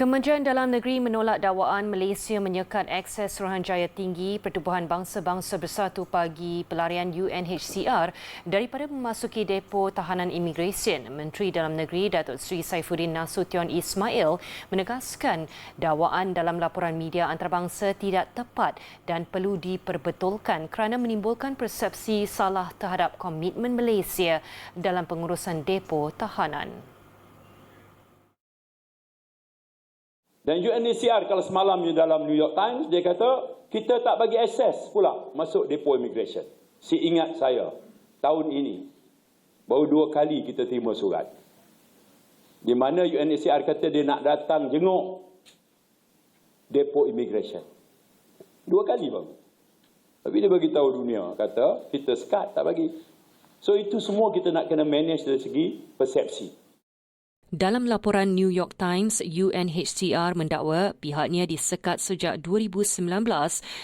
Kementerian Dalam Negeri menolak dakwaan Malaysia menyekat akses Suruhanjaya Tinggi Pertubuhan Bangsa-Bangsa Bersatu Pagi Pelarian UNHCR daripada memasuki depo tahanan imigresen. Menteri Dalam Negeri Datuk Seri Saifuddin Nasution Ismail menegaskan dakwaan dalam laporan media antarabangsa tidak tepat dan perlu diperbetulkan kerana menimbulkan persepsi salah terhadap komitmen Malaysia dalam pengurusan depo tahanan. Dan UNHCR kalau semalamnya dalam New York Times, dia kata, kita tak bagi akses pula masuk depo immigration. Si ingat saya, tahun ini, baru dua kali kita terima surat. Di mana UNHCR kata dia nak datang jenguk depo immigration. Dua kali baru. Tapi dia bagi tahu dunia, kata kita sekat tak bagi. So itu semua kita nak kena manage dari segi persepsi. Dalam laporan New York Times, UNHCR mendakwa pihaknya disekat sejak 2019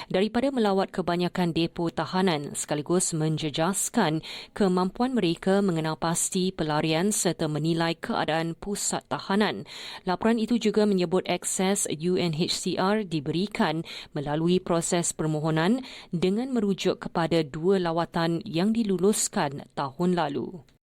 daripada melawat kebanyakan depo tahanan sekaligus menjejaskan kemampuan mereka mengenal pasti pelarian serta menilai keadaan pusat tahanan. Laporan itu juga menyebut akses UNHCR diberikan melalui proses permohonan dengan merujuk kepada dua lawatan yang diluluskan tahun lalu.